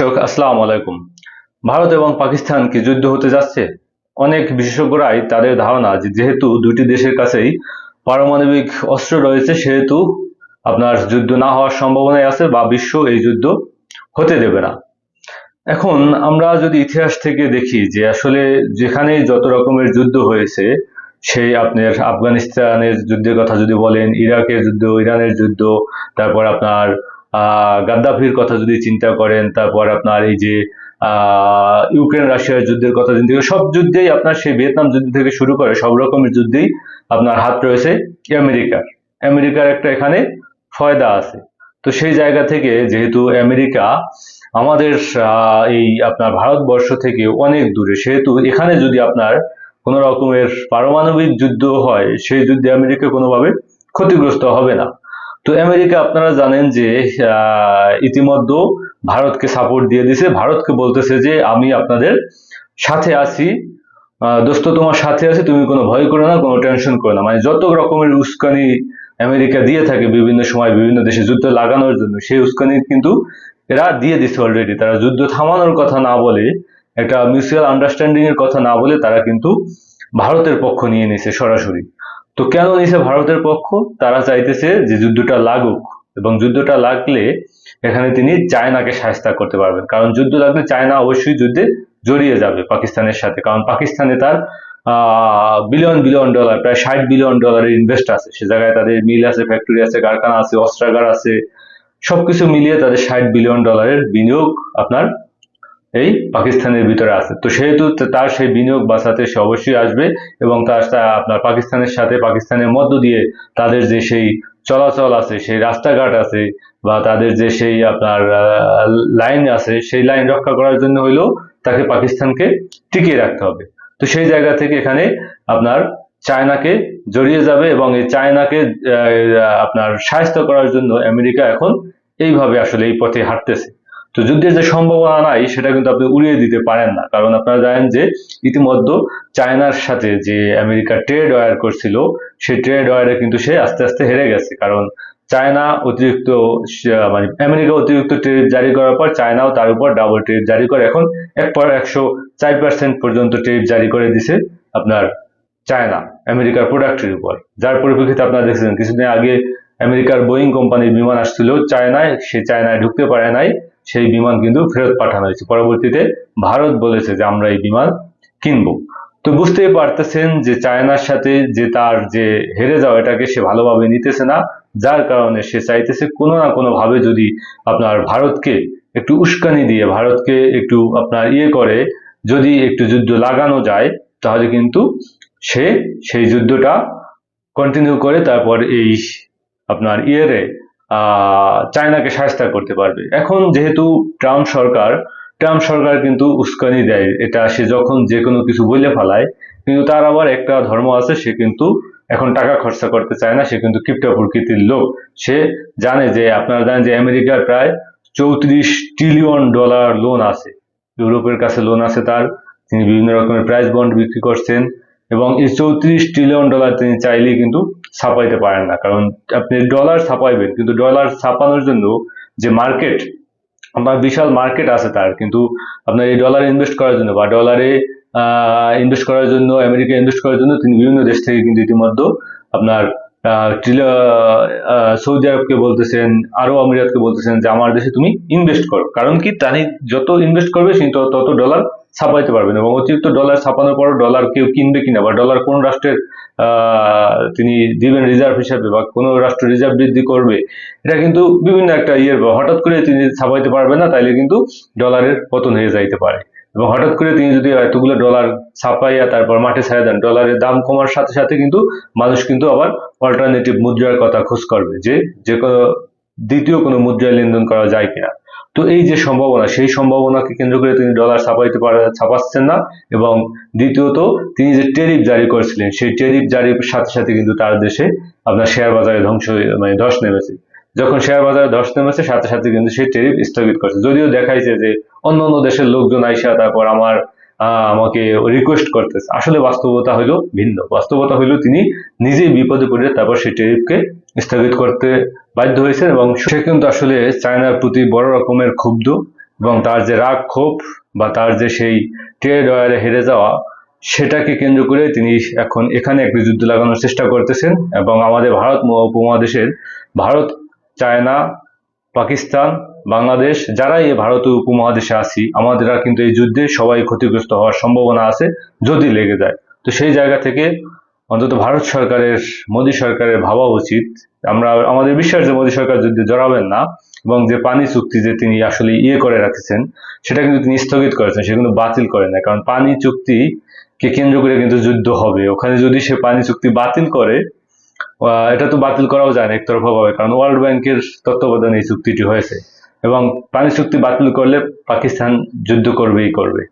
দর্শক আসসালামু আলাইকুম। ভারত এবং পাকিস্তান কি যুদ্ধ হতে যাচ্ছে? অনেক বিশেষজ্ঞরাই তাদের ধারণা যেহেতু দুটি দেশের কাছেই পারমাণবিক অস্ত্র রয়েছে, সেহেতু আপনার যুদ্ধ না হওয়ার সম্ভাবনাই আছে বা বিশ্ব এই যুদ্ধ হতে দেবে না। এখন আমরা যদি ইতিহাস থেকে দেখি যে আসলে যেখানেই যত রকমের যুদ্ধ হয়েছে, সেই আপনার আফগানিস্তানের যুদ্ধের কথা যদি বলেন, ইরাকের যুদ্ধ, ইরানের যুদ্ধ, তারপর আপনার গাদ্দাফির কথা যদি চিন্তা করেন, তারপর আপনার এই যে ইউক্রেন, রাশিয়ার যুদ্ধের কথা করেন, সব যুদ্ধেই আপনার সেই ভিয়েতনাম যুদ্ধ থেকে শুরু করে, সব রকমের যুদ্ধেই আপনার হাত রয়েছে আমেরিকার। আমেরিকার একটা এখানে ফয়দা আছে। তো সেই জায়গা থেকে যেহেতু আমেরিকা আমাদের এই আপনার ভারতবর্ষ থেকে অনেক দূরে, সেহেতু এখানে যদি আপনার কোন রকমের পারমাণবিক যুদ্ধ হয়, সেই যুদ্ধে আমেরিকা কোনোভাবে ক্ষতিগ্রস্ত হবে না। তো আমেরিকা, আপনারা জানেন যে ইতিমধ্যে ভারতকে সাপোর্ট দিয়ে দিছে। ভারতকে বলতেছে যে, আমি আপনাদের সাথে আছি। দোস্ত, তোমার সাথে আছে, তুমি কোনো ভয় করো না, কোনো টেনশন করো না। মানে যত রকমের উস্কানি আমেরিকা দিয়ে থাকে বিভিন্ন সময়, বিভিন্ন দেশে যুদ্ধ লাগানোর জন্য, সেই উস্কানি কিন্তু এরা দিয়ে দিছে অলরেডি তারা যুদ্ধ থামানোর কথা না বলে, একটা মিউচুয়াল আন্ডারস্ট্যান্ডিং এর কথা না বলে তারা কিন্তু ভারতের পক্ষ নিয়ে নিছে সরাসরি। তো কেন নিছে ভারতের পক্ষ? তারা চাইতেছে যে যুদ্ধটা লাগুক এবং যুদ্ধটা লাগলে এখানে তিনি চায়নাকে সাহায্য করতে পারবেন। কারণ যুদ্ধ লাগলে চায়না অবশ্যই যুদ্ধে জড়িয়ে যাবে পাকিস্তানের সাথে। কারণ পাকিস্তানে তার বিলিয়ন বিলিয়ন ডলার প্রায় ষাট বিলিয়ন ডলারের ইনভেস্ট আছে। সে জায়গায় তাদের মিল আছে ফ্যাক্টরি আছে, কারখানা আছে, অস্ত্রাগার আছে, সবকিছু মিলিয়ে তাদের ষাট বিলিয়ন ডলারের বিনিয়োগ আপনার এই পাকিস্তানের ভিতরে আছে। তো সেহেতু তার সেই বিনিয়োগ বাঁচাতে সে অবশ্যই আসবে এবং তার আপনার পাকিস্তানের সাথে পাকিস্তানের মধ্য দিয়ে তাদের যে সেই চলাচল আছে, সেই রাস্তাঘাট আছে বা তাদের যে সেই আপনার লাইন আছে, সেই লাইন রক্ষা করার জন্য হইলেও তাকে পাকিস্তানকে টিকিয়ে রাখতে হবে। তো সেই জায়গা থেকে এখানে আপনার চায়নাকে জড়িয়ে যাবে এবং এই চায়নাকে আপনার সাহায্য করার জন্য আমেরিকা এখন এইভাবে আসলে এই পথে হাঁটতেছে। তো যুদ্ধের যে সম্ভাবনা নাই, সেটা কিন্তু আপনি উড়িয়ে দিতে পারেন না। কারণ আপনারা জানেন যে ইতিমধ্যে চায়নার সাথে যে আমেরিকা ট্রেড ওয়ার করছিল, সেই ট্রেড ওয়ারে কিন্তু সে আস্তে আস্তে হেরে গেছে। কারণ চায়না অতিরিক্ত মানে আমেরিকা অতিরিক্ত ট্রেড জারি করার পর চায়নাও তার উপর ডাবল ট্রেড জারি করে। এখন এক পর একশো চার পার্সেন্ট পর্যন্ত ট্রেড জারি করে দিছে আপনার চায়না, আমেরিকার প্রোডাক্টের উপর। যার পরিপ্রেক্ষিতে আপনারা দেখছেন, কিছুদিন আগে আমেরিকার বোয়িং কোম্পানির বিমান আসছিল, চায়নায়, সে চায়নায় ঢুকতে পারে নাই। সেই বিমান কিন্তু ফেরত পাঠানো হয়েছে। পরবর্তীতে ভারত বলেছে যে আমরা এই বিমান কিনবো। তো বুঝতেই পারতেছেন যে চায়নার সাথে যে তার যে হেরে যাওয়া, এটাকে সে ভালোভাবে নিতেছে না। যার কারণে সে চাইতেছে কোনো না কোনো ভাবে যদি আপনার ভারতকে একটু উস্কানি দিয়ে, ভারতকে একটু আপনার ইয়ে করে, যদি একটু যুদ্ধ লাগানো যায়, তাহলে কিন্তু সে সেই যুদ্ধটা কন্টিনিউ করে, তারপর এই আপনার ইয়েরে চায়নাকে সাহায্য করতে পারবে। এখন যেহেতু ট্রাম্প সরকার ট্রাম্প সরকার কিন্তু উস্কানি দেয়। এটা সে যখন যে কোনো কিছু বলে ফেলায়, কিন্তু তার আবার একটা ধর্ম আছে, সে কিন্তু এখন টাকা খরচা করতে চায় না, সে কিন্তু কিপটা প্রকৃতির লোক। সে জানে যে, আপনারা জানেন যে আমেরিকার প্রায় চৌত্রিশ ট্রিলিয়ন ডলার লোন আছে। ইউরোপের কাছে লোন আছে তার। তিনি বিভিন্ন রকমের প্রাইস বন্ড বিক্রি করছেন। এবং এই চৌত্রিশ ট্রিলিয়ন ডলার তিনি চাইলেই কিন্তু ছাপাইতে পারেন না। কারণ আপনি ডলার ছাপাইবেন, কিন্তু ডলার ছাপানোর জন্য যে মার্কেট আপনার বিশাল মার্কেট আছে তার, কিন্তু আপনার এই ডলারে ইনভেস্ট করার জন্য বা ডলারে ইনভেস্ট করার জন্য আমেরিকা ইনভেস্ট করার জন্য তিনি বিভিন্ন দেশ থেকে কিন্তু ইতিমধ্যে আপনার সৌদি আরবকে বলতেছেন, আরব আমিরাতকে বলতেছেন যে, আমার দেশে তুমি ইনভেস্ট করো। কারণ কি? তানি যত ইনভেস্ট করবে, সে তত ডলার ছাপাইতে পারবেন এবং অতিরিক্ত ডলার ছাপানোর পর ডলার কেউ কিনবে কিনা বা ডলার কোন রাষ্ট্রের তিনি দিবেন রিজার্ভ হিসাবে বা কোন রাষ্ট্র রিজার্ভ বৃদ্ধি করবে, এটা কিন্তু বিভিন্ন একটা ইয়ের হঠাৎ করে তিনি ছাপাইতে পারবেন না, তাইলে কিন্তু ডলারের পতন হয়ে যাইতে পারে। এবং হঠাৎ করে তিনি যদি এতগুলো ডলার ছাপাইয়া তারপর মাঠে ছেড়ে দেন ডলারের দাম কমার সাথে সাথে কিন্তু মানুষ কিন্তু আবার অল্টারনেটিভ মুদ্রার কথা খোঁজ করবে যে যে কোনো দ্বিতীয় কোনো মুদ্রায় লেনদেন করা যায় কিনা। তো এই যে সম্ভাবনা, সেই সম্ভাবনাকে কেন্দ্র করে তিনি ডলার ছাপাইতে পারে, ছাপাচ্ছেন না এবং দ্বিতীয়ত তিনি যে টেরিফ জারি করেছিলেন, সেই টেরিফ জারির সাথে সাথে কিন্তু তার দেশে আপনার শেয়ার বাজারে ধ্বংস মানে ধস নেমেছে। যখন শেয়ার বাজারে ধস নেমেছে, সাথে সাথে কিন্তু সেই টেরিফ স্থগিত করছে। যদিও দেখাইছে যে অন্য অন্য দেশের লোকজন আইসা তারপর আমার আমাকে রিকোয়েস্ট করতেছে। আসলে বাস্তবতা হইল ভিন্ন। বাস্তবতা হইল তিনি নিজেই বিপদে পড়ে তারপর সেই টেরিফকে স্থগিত করতে বাধ্য হয়েছেন এবং সে কিন্তু আসলে চায়নার প্রতি বড় রকমের ক্ষুব্ধ এবং তার যে রাগ ক্ষোভ বা তার যে সেই ট্রেড ওয়ারে হেরে যাওয়া, সেটাকে কেন্দ্র করে তিনি এখন এখানে একটি যুদ্ধ লাগানোর চেষ্টা করতেছেন এবং আমাদের ভারত মহা- উপমহাদেশের ভারত, চায়না, পাকিস্তান, বাংলাদেশ, যারাই এই ভারতীয় উপমহাদেশে আছি, আমাদের কিন্তু এই যুদ্ধে সবাই ক্ষতিগ্রস্ত হওয়ার সম্ভাবনা আছে, যদি লেগে যায়। তো সেই জায়গা থেকে অন্তত ভারত সরকারের, মোদী সরকারের ভাবা উচিত। আমরা, আমাদের বিশ্বাস যে মোদী সরকার যুদ্ধে জড়াবেন না এবং যে পানি চুক্তি যে তিনি আসলে ইয়ে করে রাখছেন, সেটা কিন্তু তিনি স্থগিত করেছেন সে কিন্তু বাতিল করেন না কারণ পানি চুক্তি কে কেন্দ্র করে কিন্তু যুদ্ধ হবে। ওখানে যদি সে পানি চুক্তি বাতিল করে এটা তো বাতিল করাও যায় না একতরফা ভাবে কারণ ওয়ার্ল্ড ব্যাংকের তত্ত্বাবধানে এই চুক্তিটি হয়েছে। এবং পানি চুক্তি বাতিল করলে পাকিস্তান যুদ্ধ করবেই করবে।